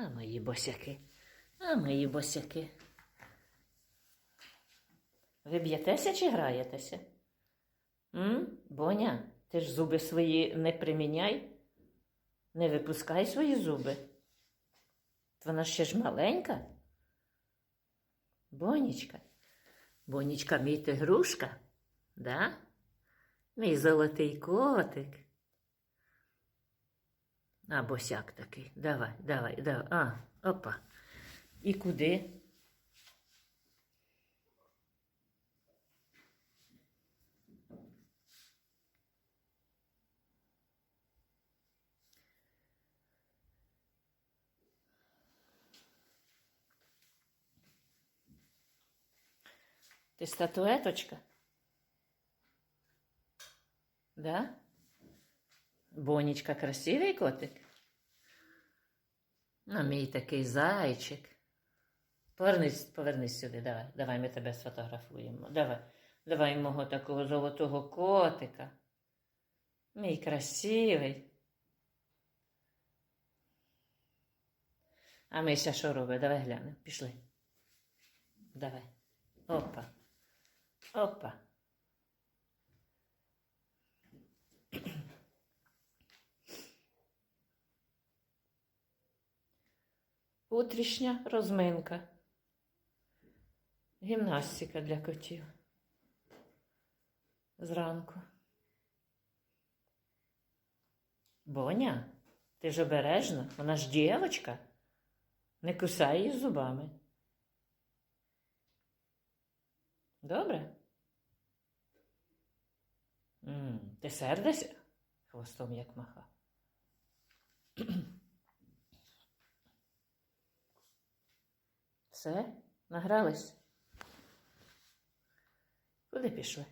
А мої босяки, а мої босяки. Ви б'єтеся чи граєтеся? М? Боня, ти ж зуби свої не приміняй, не випускай свої зуби. Вона ще ж маленька. Бонічка. Бонічка, мій тигрушка, да? Мій золотий котик. А, босяк такий. Давай, давай, давай. А, опа. І куди? Ти статуеточка? Да? Бонічка красивий котик? Ну, мій такий зайчик. Повернись, повернись сюди, давай. Давай ми тебе сфотографуємо. Давай. Давай мого такого золотого котика. Мій красивий. А ми ще що робимо? Давай глянемо. Пішли. Давай. Опа. Опа. Утрішня розминка. Гімнастика для котів. Зранку. Боня, ти ж обережна, вона ж дівочка. Не кусай її зубами. Добре? м ти сердишся? Хвостом як маха. Все? Награлись? Куди пішли?